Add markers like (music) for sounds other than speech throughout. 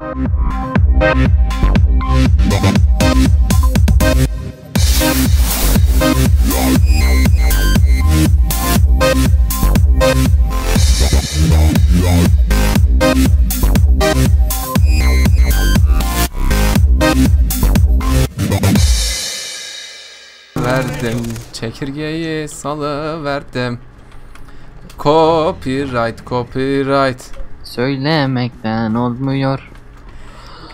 Verdim çekirgeyi salı verdim. Copyright copyright Söylemekten olmuyor.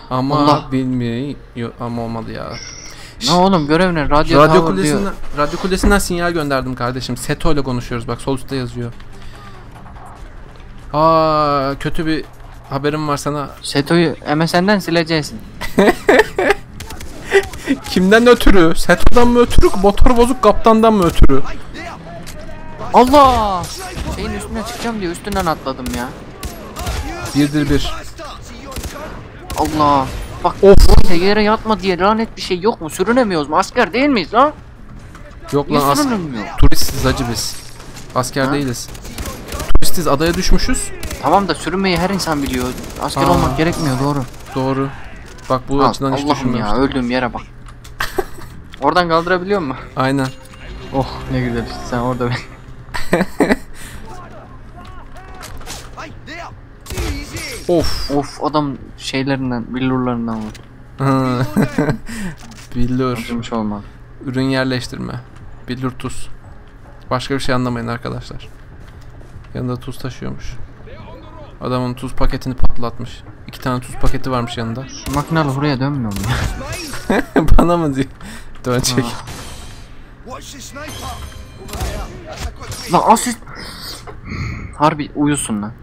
Ama Allah. bilmiyor ama olmadı ya. Ne oğlum görev ne? Radyo, Radyo tower kulesinden, diyor. radyo kulesinden sinyal gönderdim kardeşim. Seto ile konuşuyoruz bak sol üstte yazıyor. Aa kötü bir haberim var sana. Seto'yu MSN'den sileceğiz. (laughs) Kimden ötürü? Seto'dan mı ötürü? Motor bozuk kaptandan mı ötürü? Allah! Şeyin üstüne çıkacağım diye üstünden atladım ya. Birdir bir. Allah! Bak Of. yere yatma diye lanet bir şey yok mu? Sürünemiyoruz mu? Asker değil miyiz lan? Yok Niye lan as sürünemiyor? turistiz acı biz. Asker Ha? değiliz. Turistiz adaya düşmüşüz. Tamam da sürünmeyi her insan biliyor. Asker Aa. olmak gerekmiyor doğru. Doğru. Bak bu Al, açıdan hiç ya öldüğüm yere bak. (laughs) Oradan kaldırabiliyor mu? Aynen. Oh ne güzel işte sen orada (laughs) Of. Of adam şeylerinden, billurlarından vurdu. (laughs) Billur. Acımış olmadı. Ürün yerleştirme. Billur tuz. Başka bir şey anlamayın arkadaşlar. Yanında tuz taşıyormuş. Adamın tuz paketini patlatmış. İki tane tuz paketi varmış yanında. Şu makinalı buraya dönmüyor mu ya? (laughs) Bana mı diyor? Dönecek. Lan asist... Harbi uyusun lan.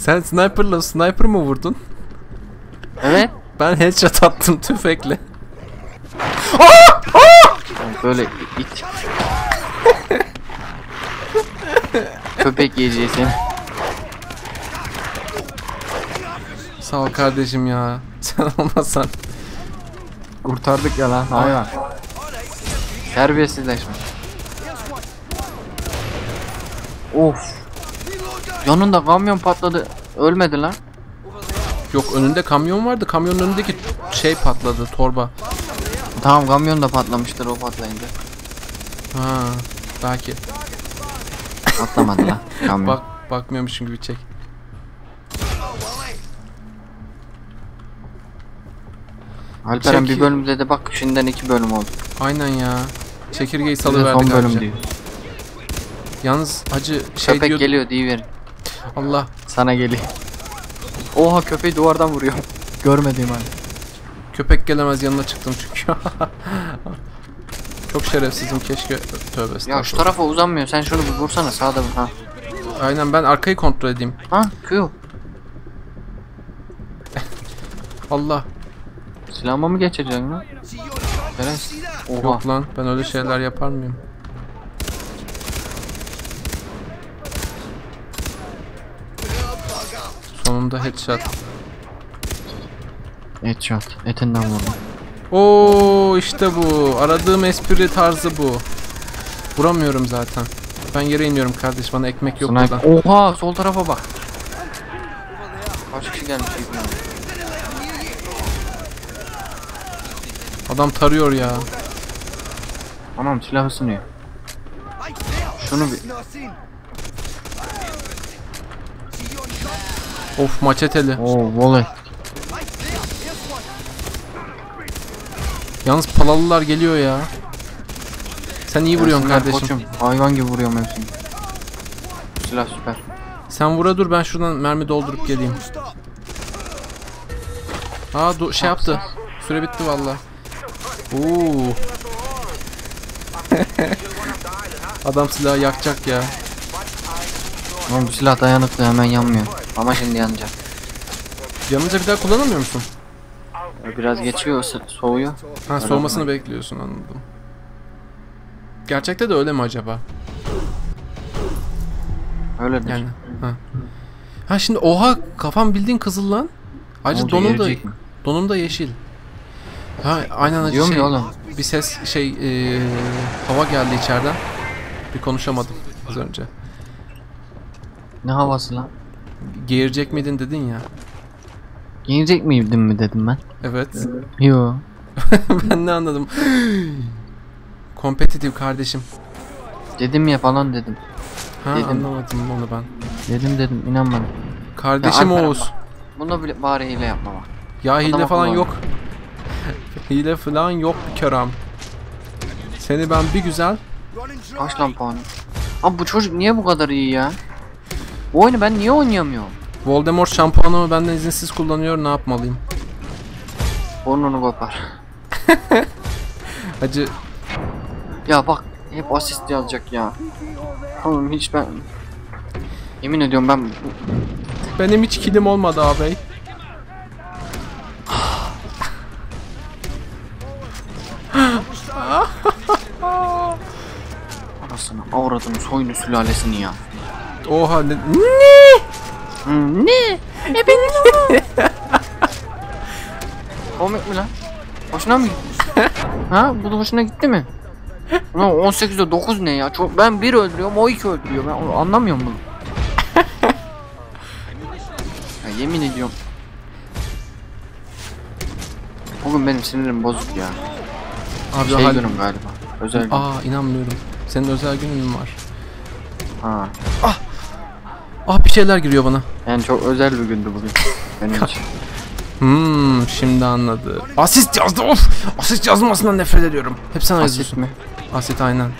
Sen sniper'la sniper mı vurdun? Evet. Ben headshot attım tüfekle. Yani böyle it. Köpek yiyeceği seni. Sağ ol kardeşim ya. Sen olmasan. Kurtardık ya lan hayvan. Terbiyesizleşmiş. Of. Yanında kamyon patladı. Ölmedi lan. Yok önünde kamyon vardı. Kamyonun önündeki şey patladı. Torba. Tamam kamyon da patlamıştır o patlayınca. Ha, belki. Patlamadı lan (laughs) kamyon. Bak bakmıyormuşum gibi çek. Alperen bir bölümde de bak şimdiden iki bölüm oldu. Aynen ya. Çekirgeyi salıverdik son bölüm anca. diyor. Yalnız hacı şey Köpek diyor. geliyor diyiverin. Allah. Sana geliyor. Oha köpeği duvardan vuruyor. (laughs) Görmediğim halde. Köpek gelemez yanına çıktım çünkü. (laughs) Çok şerefsizim keşke. Tövbe Ya şu estağfurullah. tarafa uzanmıyor. Sen şunu bir vursana sağda vur. Ha. Aynen ben arkayı kontrol edeyim. Ha Q. (laughs) Allah. Silahıma mı geçeceksin lan? Teres. Oha. Yok lan ben öyle şeyler yapar mıyım? Sonunda headshot. Headshot. Etinden vurdum. Oo işte bu. Aradığım espri tarzı bu. Vuramıyorum zaten. Ben yere iniyorum kardeş. Bana ekmek yok Sniper. burada. Oha sol tarafa bak. Kaç kişi gelmiş Adam tarıyor ya. Anam silah ısınıyor. Şunu bir... Of maçeteli. Oo voley. Yalnız palalılar geliyor ya. Sen iyi vuruyorsun Gelsinler kardeşim. Koçum. Hayvan gibi vuruyorum hepsini. Silah süper. Sen vura dur ben şuradan mermi doldurup geleyim. Aa do- şey yaptı. Süre bitti valla. Oo. (laughs) Adam silahı yakacak ya. Oğlum bu silah dayanıklı hemen yanmıyor. Ama şimdi yanacak. Yanınca bir daha kullanamıyor musun? Biraz geçiyor soğuyor. Ha soğumasını bekliyorsun anladım. Gerçekte de öyle mi acaba? Öyledir. Yani. Ha. Ha şimdi oha kafam bildiğin kızıl lan. Ayrıca oldu, donum da mi? donum da yeşil. Ha aynen acı şey. ya oğlum. Bir ses şey eee, hava geldi içeriden. Bir konuşamadım az önce. Ne havası lan? Geğirecek miydin dedin ya. Yenecek miydim mi dedim ben. Evet. Yo. (laughs) ben ne anladım? Kompetitif kardeşim. Dedim ya falan dedim. Ha Dedim. anlamadım onu ben. Dedim dedim inanmadım. Kardeşim Ya Oğuz. Buna bile bari hile yapma bak. Ya hile Adama falan yok. (laughs) hile falan yok Kerem. Seni ben bir güzel Kaç lan puanı? Abi bu çocuk niye bu kadar iyi ya? Bu oyunu ben niye oynayamıyorum? Voldemort şampuanımı benden izinsiz kullanıyor ne yapmalıyım? Burnunu kopar. (laughs) Hacı Ya bak hep asist yazacak ya. Oğlum hiç ben... Yemin ediyorum ben... benim hiç kilim olmadı ağabey. Anasını avradını soyunu sülalesini ya. Oha ne? Hmm, ne? E ben (laughs) Komik mi lan? Hoşuna mı gitti? (laughs) ha? Bu da hoşuna gitti mi? Ulan 18'de 9 ne ya? Çok, ben 1 öldürüyorum o 2 öldürüyor. Ben onu anlamıyorum bunu. (laughs) ya yemin ediyorum. Bugün benim sinirim bozuk ya. Abi Şey hal- günüm galiba. Özel gün. Aa inanmıyorum. Senin özel günün mü var? Ha. Ah bir şeyler giriyor bana. Yani çok özel bir gündü bugün. Benim (laughs) için. Hmm şimdi anladı. Asist yazdı of. Asist yazmasından nefret ediyorum. Hep sen Asit yazıyorsun. mi? Asit aynen.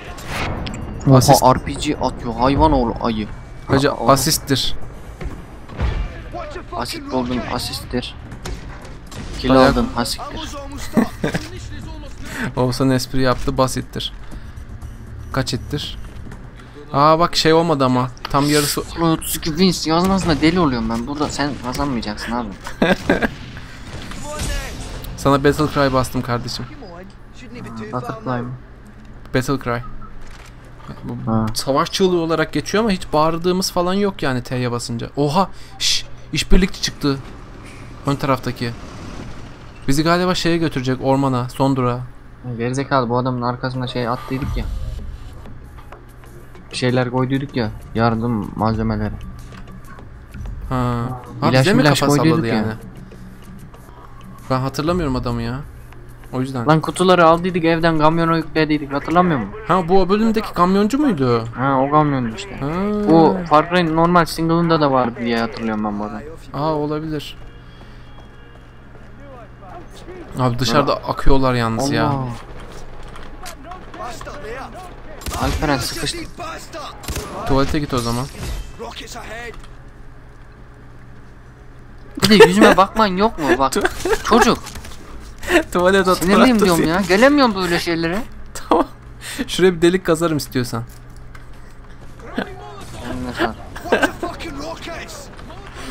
Oha Asist. RPG atıyor. Hayvan oğlu ayı. Hacı Ha, oğlum. asisttir. Asit buldun asisttir. Kill aldın asiktir. (laughs) Oğuzhan espri yaptı basittir. Kaç ettir? Aa bak şey olmadı ama. Tam yarısı. Ulan 32 wins yazmasına deli oluyorum ben. Burada sen kazanmayacaksın abi. (laughs) Sana Battle Cry bastım kardeşim. Butterfly mı? Battle Cry. Bu Ha. savaş çığlığı olarak geçiyor ama hiç bağırdığımız falan yok yani T'ye basınca. Oha! Şş! İşbirlikçi çıktı. Ön taraftaki. Bizi galiba şeye götürecek ormana, son durağa. Gerizekalı bu adamın arkasında şey attıydık ya. Şeyler koyduyduk ya. Yardım malzemeleri. Ha. Ha İlaç bize mi kafa salladı ya. yani? Ben hatırlamıyorum adamı ya. O yüzden. Lan kutuları aldıydık evden kamyona yüklediydik hatırlamıyor musun? Ha bu bölümdeki kamyoncu muydu? Ha o kamyondu işte. Ha. Bu Far Cry'in normal single'ında da vardı diye hatırlıyorum ben bu adamı. Aa olabilir. Abi dışarıda akıyorlar yalnız ya. Alperen sıkıştı. Tuvalete git o zaman. Bir de yüzüme bakman yok mu bak. Çocuk. (laughs) Tuvalet Sinirliyim diyorum ya. Gelemiyorum böyle şeylere. Tamam. Şuraya bir delik kazarım istiyorsan.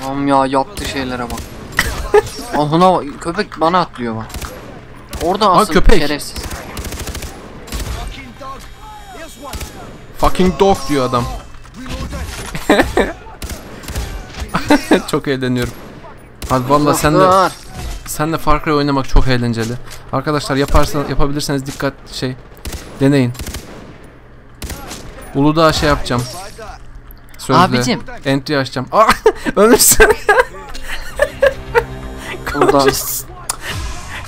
Tamam ya yaptı şeylere bak. Ahına köpek bana atlıyor bak. Orada asıl köpek. şerefsiz. Fucking dog diyor adam. (laughs) çok eğleniyorum. Hadi valla sen de sen de Far Cry oynamak çok eğlenceli. Arkadaşlar yaparsan yapabilirseniz dikkat şey deneyin. Uludağ şey yapacağım. Sözde. Abicim. Entry açacağım. Aa, (laughs) ölürsün. Burada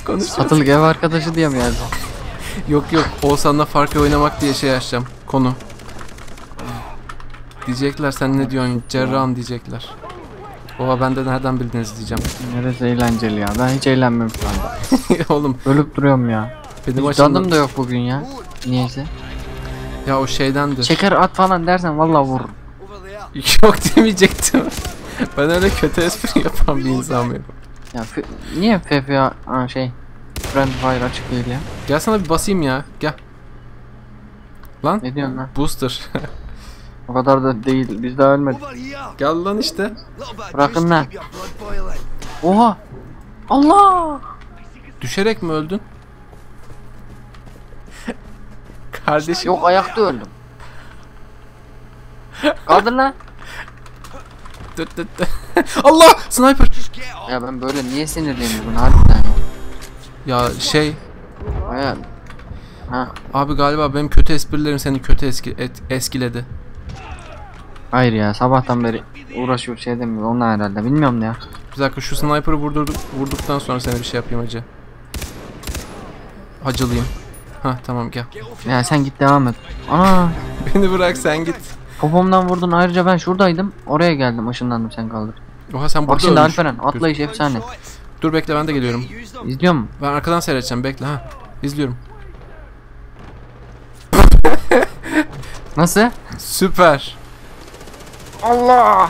Konuş. satılık ev arkadaşı diye mi yazdı? Yok yok. Oğuzhan'la Far Cry oynamak diye şey açacağım. Konu. Diyecekler sen ne diyorsun cerrahım diyecekler. Oha ben de nereden bildiniz diyeceğim. Neresi eğlenceli ya. Ben hiç eğlenmem şu anda. (laughs) Oğlum Ölüp duruyorum ya. benim tadım da yok bugün ya. Niyeyse. ya o şeydendir. Şeker at falan dersen vallahi vururum. (laughs) Yok demeyecektim. ben öyle kötü espri yapan bir insan mıyım? Ya niye FFA ha, şey Friend Fire açık değil ya? Gel sana bir basayım ya. Gel. Lan Ne diyorsun lan? booster. (laughs) O kadar da değil. Biz daha ölmedik. Gel lan işte. Bırakın lan. Oha! Allah! Düşerek mi öldün? (laughs) Kardeşim. Yok ayakta öldüm. Kaldır lan. Dıt dıt dıt. Allah! Sniper! Ya ben böyle niye sinirleniyorum harbiden ya. Ya şey Baya... Ha. abi galiba benim kötü esprilerim seni kötü eski, et, eskiledi. Hayır ya sabahtan beri uğraşıyor şey demiyor. Onunla herhalde bilmiyorum ya. Bir dakika şu sniper'ı vurdurduk, vurduktan sonra seni bir şey yapayım hacı. Hacılıyım. Hah tamam gel. Ya sen git devam et. Ana (laughs) Beni bırak sen git. popomdan vurdun ayrıca ben şuradaydım. Oraya geldim ışınlandım sen kaldır. Oha sen Bak burada şimdi ölmüş. Alperen atlayış efsane. Dur bekle ben de geliyorum. İzliyor musun? Ben arkadan seyredeceğim bekle ha. İzliyorum. Nasıl? Süper. Allah!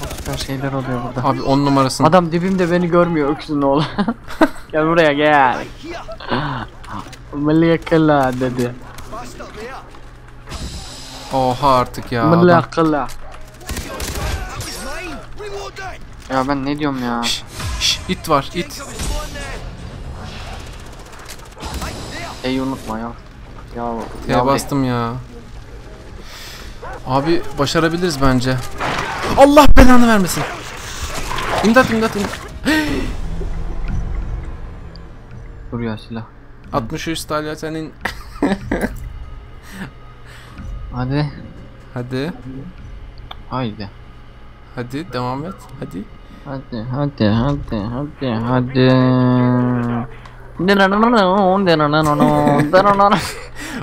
Çok süper şeyler oluyor burada. Abi 10 numarasın. Adam dibimde beni görmüyor öksün oğlu. (laughs) gel buraya gel. Mılıyakala dedi. Oha artık ya. Adam. Mılıyakala. Ya ben ne diyorum ya? Şş, şş, it var it. Şeyi unutma ya. Ya, T'ye ya bastım ya. Abi başarabiliriz bence. Allah belanı vermesin. İmdat imdat imdat. (gasps) Dur ya silah. 63 Stalya senin. Hadi. Hadi. Haydi. Hadi devam et. Hadi. Hadi hadi hadi hadi hadi.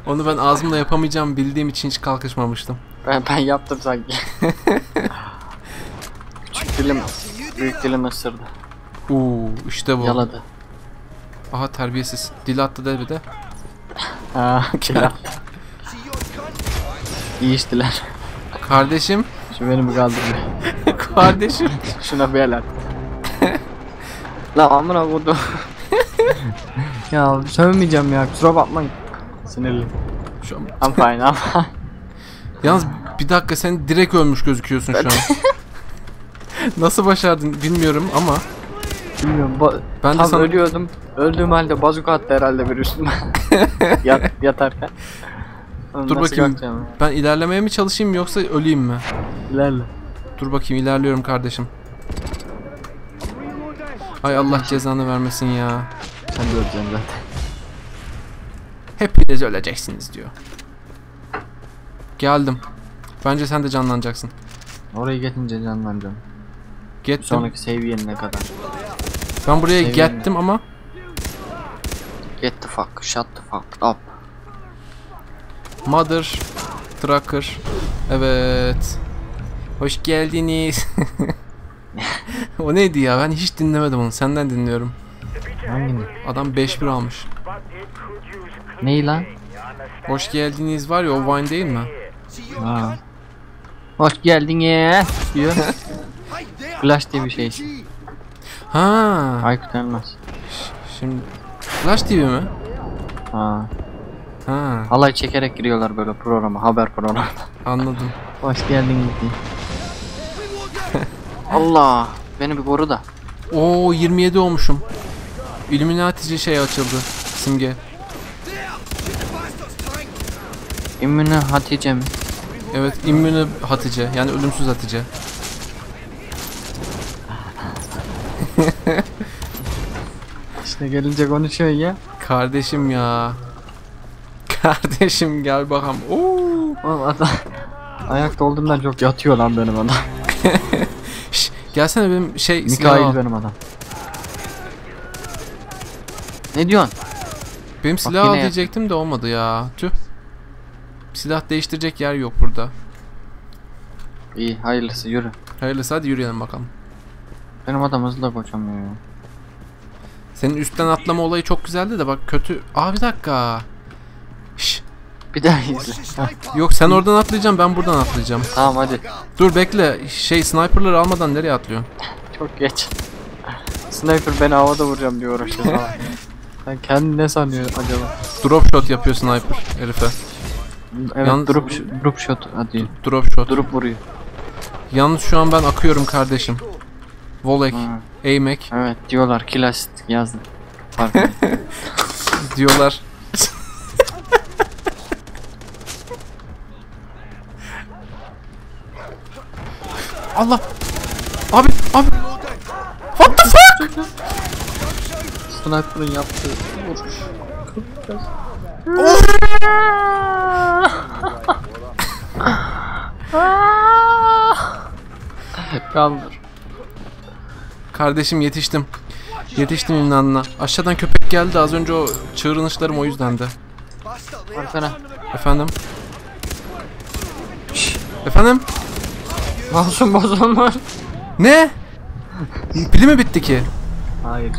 Onu ben ağzımla yapamayacağım bildiğim için hiç kalkışmamıştım. Ben, ben yaptım sanki. (laughs) Küçük dilim büyük dilim ısırdı. Uuu işte bu. Yaladı. Aha terbiyesiz. Dil attı de bir de. Ha, kila. İyi içtiler. Kardeşim. Şu beni bir kaldırıyor. (laughs) Kardeşim. Şuna bir el at. La amına koydum. (laughs) ya sövmeyeceğim ya kusura bakma. Sinirli. Şu an- I'm fine I'm fine. Yalnız bir dakika sen direkt ölmüş gözüküyorsun şu an. (laughs) Nasıl başardın bilmiyorum ama Bilmiyorum. Ba- ben de tam sana ölüyordum. Öldüğüm halde bazuka attı herhalde bir üstüme. (laughs) Yat, yatarken. Oğlum Dur bakayım. kalkacağım ben ilerlemeye mi çalışayım yoksa öleyim mi? İlerle. Dur bakayım ilerliyorum kardeşim. Ay Allah cezanı vermesin ya. Sen de öleceksin zaten. Hepiniz öleceksiniz diyor. Geldim. Bence sen de canlanacaksın. Oraya getince canlanacağım. Gettim. Sonraki seviyenine kadar. Ben buraya Sevgili. gettim ama Get the fuck, shut the fuck up. Mother Trucker. Evet. Hoş geldiniz. (laughs) o neydi ya? Ben hiç dinlemedim onu. Senden dinliyorum. Hangini? Adam 5-1 almış. Neyi lan? Hoş geldiniz var ya o Vine değil mi? Ha. Hoş geldin ya diyor. (laughs) Flash diye bir şey. Ha. Aykut Elmas. Şimdi Flash TV mi? Ha. Ha. Halay çekerek giriyorlar böyle programa, haber programına. Anladım. Hoş geldin gitti. (laughs) Allah, beni bir koru da. Oo 27 olmuşum. Illuminati'ci şey açıldı. Simge. İmmüne Hatice mi? Evet, immüne Hatice. Yani ölümsüz Hatice. (laughs) İşte gelince konuşuyor ya. Kardeşim ya. Kardeşim gel bakalım. Oo. Oğlum adam ayakta olduğumdan çok yatıyor lan benim adam. (laughs) Şş, gelsene benim şey silahı Mikail al. benim adam. Ne diyorsun? Benim silahı al yine diyecektim de olmadı ya. Tüh. Silah değiştirecek yer yok burada. İyi hayırlısı yürü. Hayırlısı hadi yürüyelim bakalım. Benim adam hızlı da koşamıyor ya. Senin üstten atlama olayı çok güzeldi de bak kötü. Aa bir dakika. Şş, Bir daha izle. (laughs) Yok sen oradan atlayacaksın ben buradan atlayacağım. tamam hadi. Dur bekle. Şey sniperları almadan nereye atlıyorsun? Çok geç. Sniper beni havada vuracağım diyor uğraşıyor. (laughs) Sen kendini ne sanıyorsun acaba? Drop shot yapıyor sniper herife. Evet Yalnız- drop, drop shot hadi. Drop shot. Drop vuruyor. Yalnız şu an ben akıyorum kardeşim. Volek, Aimek evet diyorlar kill assist yazdım. Farkında. (laughs) (laughs) diyorlar. Allah. Abi, abi. What the fuck? Sniper'ın yaptığı vuruş. Kaldır. Kardeşim yetiştim. Yetiştim imdanına. Aşağıdan köpek geldi az önce o çığırınışlarım o yüzdendi. Arkana. Efendim? Efendim? Masum bozulmuş. Ne? Pili mi bitti ki? Hayır.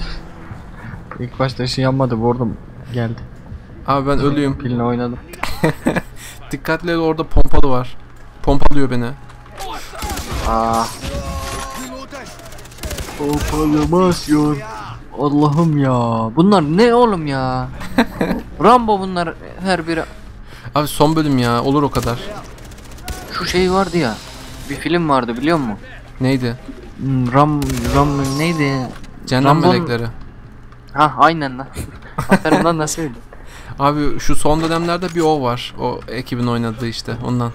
İlk başta ışığı yanmadı vurdum. Geldi. Abi ben ölüyüm. Piline oynadım. (laughs) Dikkatli ol orada pompalı var. Pompalıyor beni. Aa. Pompalamasyon. Allah'ım ya. Bunlar ne oğlum ya? (laughs) Rambo bunlar her biri. Abi son bölüm ya olur o kadar. Şu şey vardı ya. Bir film vardı biliyor musun? Neydi? Hmm, Ram Ram neydi? Cehennem Rambo'nun- melekleri. Ha aynen lan. (laughs) Aferin lan nasıl? Abi şu son dönemlerde bir o var. O ekibin oynadığı işte ondan.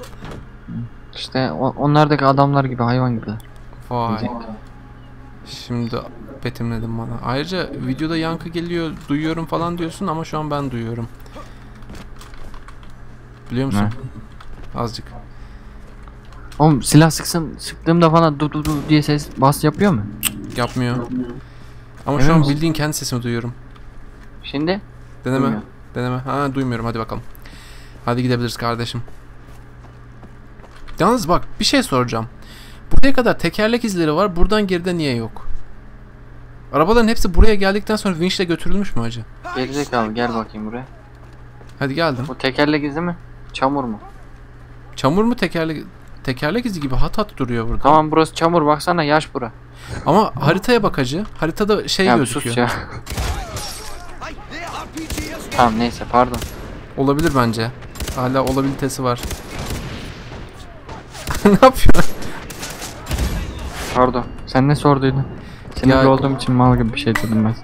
İşte onlardaki adamlar gibi hayvan gibiler. Vay. Şimdi betimledim bana. Ayrıca videoda yankı geliyor, duyuyorum falan diyorsun ama şu an ben duyuyorum. Biliyor musun? Azıcık. Oğlum silah sıksın sıktığımda falan du du du diye ses bas yapıyor mu? Yapmıyor. Ama Emin şu an bildiğin kendi sesimi duyuyorum. Şimdi? Deneme. Duymuyor. Deneme. Ha duymuyorum hadi bakalım. Hadi gidebiliriz kardeşim. Yalnız bak bir şey soracağım. Buraya kadar tekerlek izleri var. Buradan geride niye yok? Arabaların hepsi buraya geldikten sonra vinçle götürülmüş mü acı? Gerizekalı gel bakayım buraya. Hadi geldim. Bu tekerlek izi mi? Çamur mu? Çamur mu tekerlek tekerlek izi gibi hat hat duruyor burada. Tamam burası çamur baksana yaş bura. Ama haritaya bak acı. Haritada şey ya gözüküyor. sus ya. (laughs) tamam neyse pardon. Olabilir bence. Hala olabilitesi var. (laughs) ne yapıyor? Pardon. Sen ne sorduydun? Sinirli Ya- olduğum için mal gibi bir şey dedim ben.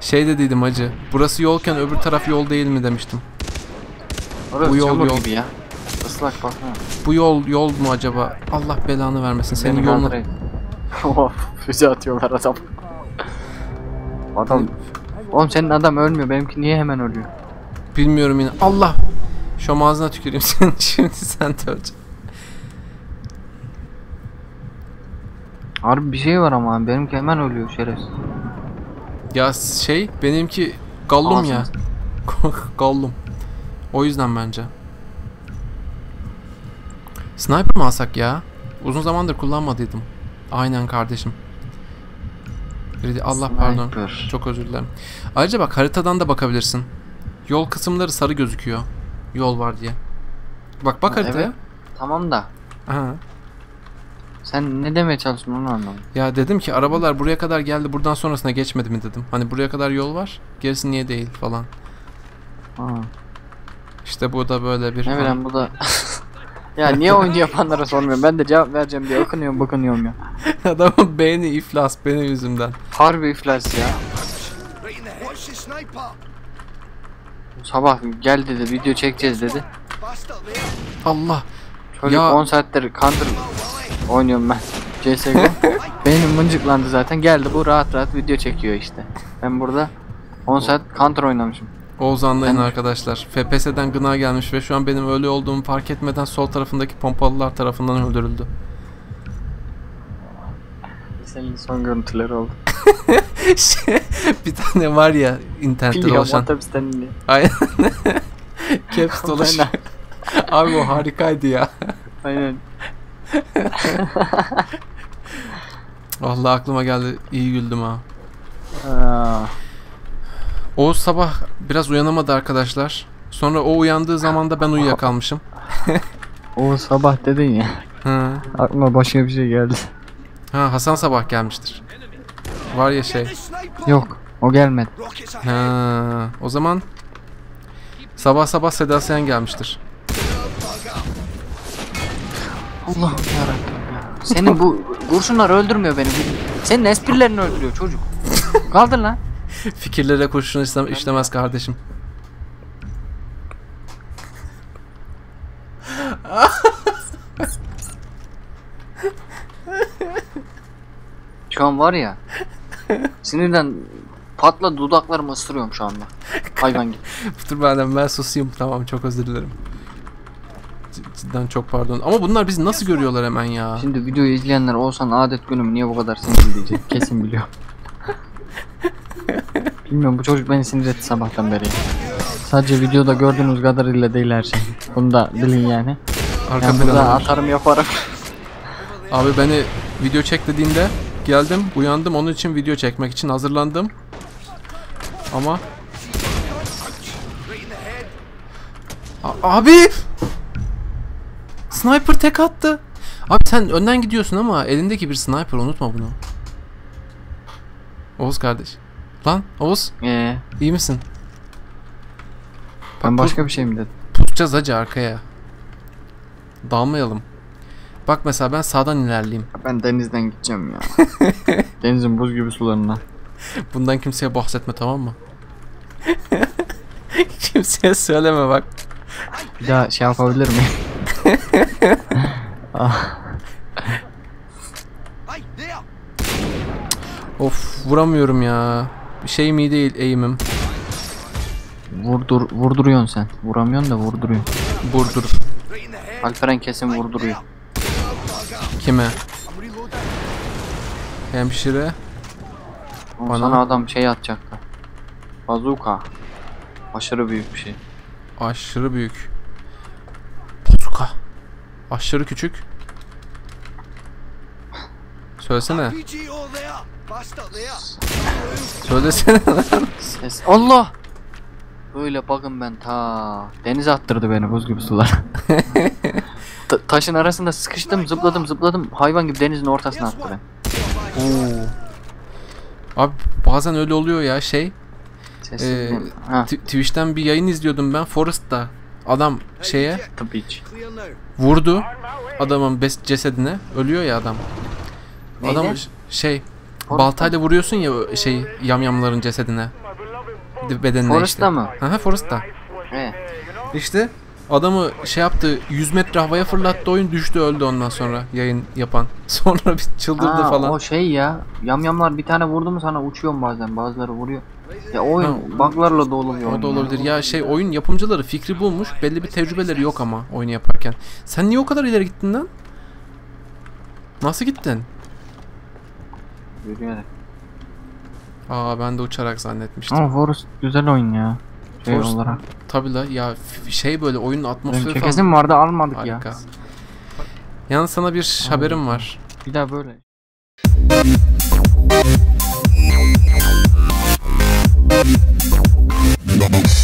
Şey dediydim acı. Burası yolken öbür taraf yol değil mi demiştim. Orası Bu yol, çamur yol. gibi ya. Islak baksana. Bu yol yol mu acaba? Allah belanı vermesin. Senin Beni yoluna... kaldırayım. Of füze atıyorlar adam. Adam Oğlum senin adam ölmüyor. Benimki niye hemen ölüyor? Bilmiyorum yine. Allah! Şu ağzına tüküreyim (laughs) senin. Şimdi sen de öleceksin. Harbi bir şey var ama benimki hemen ölüyor şerefsiz. Ya şey benimki Gallum ya. (laughs) Gallum. O yüzden bence. Sniper mı alsak ya? Uzun zamandır kullanmadıydım. Aynen kardeşim. De- Allah pardon. Sniper. Çok özür dilerim. Ayrıca bak haritadan da bakabilirsin. Yol kısımları sarı gözüküyor. Yol var diye. Bak bak Ha, haritaya. evet. Tamam da Aha. sen ne demeye çalıştın onu anlamadım. Ya dedim ki arabalar buraya kadar geldi buradan sonrasına geçmedi mi dedim. Hani buraya kadar yol var. Gerisi niye değil falan. Ha. İşte bu da böyle bir... Ne bileyim bu da (laughs) Ya niye oyuncu yapanlara sormuyorum. Ben de cevap vereceğim diye okunuyorum bakınıyorum ya. (laughs) Adamın beyni iflas benim yüzümden. Harbi iflas ya. Sabah gel dedi video çekeceğiz dedi. Allah. Çocuk Ya- 10 saattir counter oynuyorum ben. CSGO. (laughs) Beynim mıncıklandı zaten. Geldi bu rahat rahat video çekiyor işte. Ben burada 10 saat counter oynamışım. Oğuz anlayın Ben- arkadaşlar. FPS'den gına gelmiş ve şu an benim ölü olduğumu fark etmeden sol tarafındaki pompalılar tarafından öldürüldü. Senin son görüntüleri oldu. Şey, (laughs) bir tane var ya internette Biliyorum dolaşan. otobüsten. Aynen. (laughs) Caps dolaşıyor. (laughs) Abi o harikaydı ya. Aynen. Vallahi aklıma geldi. İyi güldüm ha. Aa, Oğuz sabah biraz uyanamadı arkadaşlar. Sonra o uyandığı zaman da ben uyuyakalmışım. (laughs) o sabah dedin ya. Ha. Aklıma başka bir şey geldi. ha Hasan sabah gelmiştir. Var ya şey. Yok o gelmedi. Ha. O zaman sabah sabah Seda Sayan gelmiştir. Allah'ım yarabbim ya. Senin bu kurşunlar öldürmüyor beni. Senin esprilerini öldürüyor çocuk. (laughs) Kaldır lan. Fikirlere kurşun işlem- işlemez kardeşim. Şu an var ya. Sinirden patla dudaklarımı ısırıyorum şu anda. Hayvan gibi. Dur benden ben susayım tamam çok özür dilerim. C- Cidden çok pardon. Ama bunlar bizi nasıl görüyorlar hemen ya? Şimdi videoyu izleyenler olsan adet günüm niye bu kadar sinirli diyecek. Kesin biliyor. Bilmiyorum bu çocuk beni sinir etti sabahtan beri. Sadece videoda gördüğünüz kadarıyla değil her şey. Bunu da bilin yani. Arka Ben burada plana var. atarım yaparım. Abi beni video çek dediğinde geldim, uyandım. Onun için video çekmek için hazırlandım. Ama A- abi Sniper tek attı. Abi sen önden gidiyorsun ama elindeki bir sniper unutma bunu. Oğuz kardeş. Lan Oğuz Ee, iyi misin? ben başka bir şey mi dedim? Pusacağız hacı arkaya. Dalmayalım. Bak mesela ben sağdan ilerleyeyim. Ben denizden gideceğim ya. (laughs) Denizin buz gibi sularına. Bundan kimseye bahsetme tamam mı? (laughs) kimseye söyleme bak. Bir daha şey yapabilir miyim? (laughs) ah, Of vuramıyorum ya. Bir şey mi değil eğimim. vurdur, vurduruyorsun sen. Vuramıyorsun da vurduruyorsun. Burdur. Alperen kesin vurduruyor. Kime? Hemşire. Bana- Sana adam şey atacaktı. Bazuka. Aşırı büyük bir şey. Aşırı büyük. Bozuka. Aşırı küçük. Söylesene. Söylesene lan. Ses. Allah! Böyle bakın ben ta denize attırdı beni buz gibi sular. (laughs) Ta- taşın arasında sıkıştım, zıpladım, zıpladım. Hayvan gibi denizin ortasına attı beni. Oo. Abi bazen öyle oluyor ya şey. Ee? Ha, Twitch'ten bir yayın izliyordum ben Forest'ta. Adam şeye tabii ki. vurdu adamın bes cesedine. Ölüyor ya adam. Neyle? Adam ş- şey baltayla vuruyorsun ya şey yamyamların cesedine. De- Bedenine Forest'ta işte. mı? Aha Forest'ta. He. İşte adamı şey yaptı 100 metre havaya fırlattı oyun düştü öldü ondan sonra yayın yapan. (laughs) Sonra bir çıldırdı Ha, falan. O şey ya. Yamyamlar bir tane vurdu mu sana uçuyor bazen. Bazıları vuruyor. Ya oyun buglarla dolu bir oyun. O da ya. olabilir. Ya şey oyun yapımcıları fikri bulmuş. Belli bir tecrübeleri yok ama oyunu yaparken. Sen niye o kadar ileri gittin lan? Nasıl gittin? Yürüyerek. Aa ben de uçarak zannetmiştim. Ama Forest güzel oyun ya. Şey Forest- olarak. Tabii la ya şey böyle oyunun Benim atmosferi falan çekesim vardı almadık ya. harika. Yalnız sana bir haberim var. Bir daha böyle. Double